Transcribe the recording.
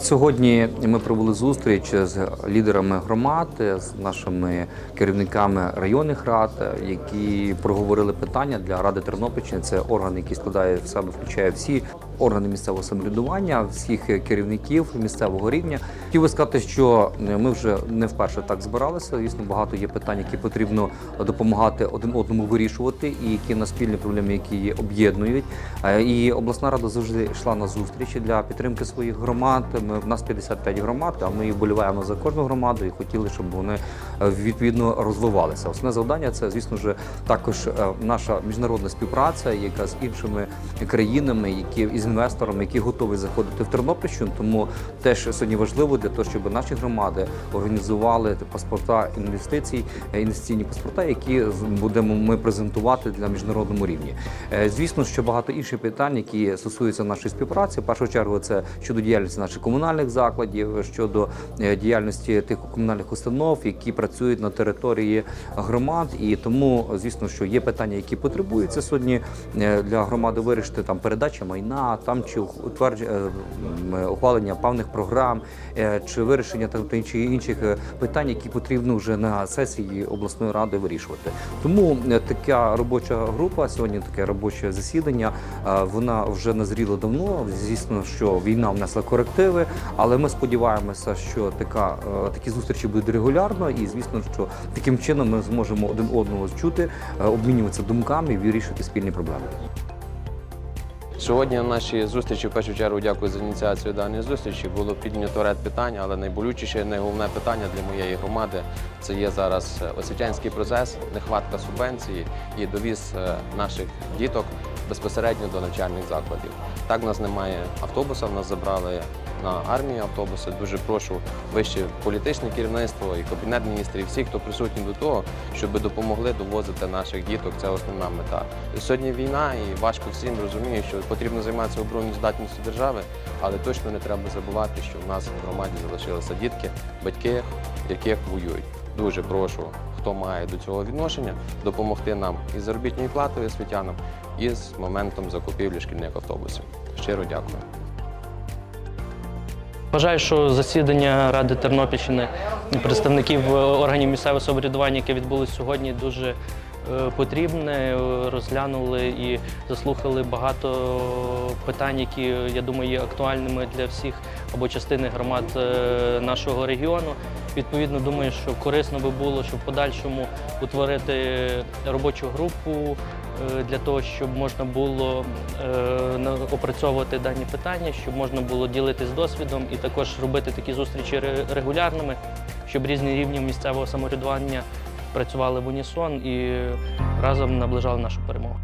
Сьогодні ми провели зустріч з лідерами громад, з нашими керівниками районних рад, які проговорили питання для ради Тернопільщини. Це орган, який складає в себе, включає всі органи місцевого самоврядування, всіх керівників місцевого рівня. Хотів би сказати, що ми вже не вперше так збиралися. Звісно, багато є питань, які потрібно допомагати один одному вирішувати, і які на спільні проблеми, які є, об'єднують. Е, І обласна рада завжди йшла на зустрічі для підтримки своїх громад. Ми в нас 55 громад, а ми вболіваємо за кожну громаду і хотіли, щоб вони е, відповідно розвивалися. Основне завдання це, звісно ж, також е, наша міжнародна співпраця, яка з іншими країнами, які із інвесторами, які готові заходити в Тернопільщину. Тому теж сьогодні важливо для того, щоб наші громади організували паспорта інвестицій, е, інвестиційні паспорта, які будемо ми презентувати для міжнародному рівні. Е, Звісно, що багато інших питань, які стосуються нашої співпраці. В першу чергу це щодо діяльності наших комунальних закладів, щодо е, діяльності тих комунальних установ, які працюють на території громад. І тому, звісно, що є питання, які потребуються сьогодні для громади вирішити там передача майна, там чи утвердж... е, ухвалення певних програм, е, чи вирішення там чи інших е, питань, які потрібно вже на сесії обласної ради вирішувати. Тому е, така робоча група сьогодні, таке робоче засідання. е, Вона вже назріла давно. Звісно, що війна внесла корективи, але ми сподіваємося, що така е, такі зустрічі будуть регулярно, і звісно, що таким чином ми зможемо один одного чути, е, обмінюватися думками і вирішити спільні проблеми. Сьогодні на нашій зустрічі в першу чергу дякую за ініціацію даної зустрічі. Було піднято ряд питань, але найболючіше, найголовне питання для моєї громади це є зараз е, освітянський процес, нехватка субвенції і довіз е, наших діток безпосередньо до навчальних закладів. Так, в нас немає автобуса, в нас забрали на армію автобуси. Дуже прошу вище політичне керівництво і кабінет міністрів, всіх, хто присутній до того, щоб допомогли довозити наших діток. Це основна мета. Сьогодні війна, і важко всім розуміє, що потрібно займатися оборонною здатністю держави, але точно не треба забувати, що в нас в громаді залишилися дітки, батьки, яких воюють. Дуже прошу, хто має до цього відношення, допомогти нам із заробітною платою освітянам, і з моментом закупівлі шкільних автобусів. Щиро дякую. Вважаю, що засідання Ради Тернопільщини представників е, органів місцевого самоврядування, яке відбулося сьогодні, дуже е, потрібне. Е, Розглянули і заслухали багато питань, які, я думаю, є актуальними для всіх або частини громад нашого регіону. Відповідно, думаю, що корисно би було, щоб в подальшому утворити робочу групу е, для того, щоб можна було е, опрацьовувати дані питання, щоб можна було ділитись досвідом і також робити такі зустрічі регулярними, щоб різні рівні місцевого самоврядування працювали в унісон і разом наближали нашу перемогу.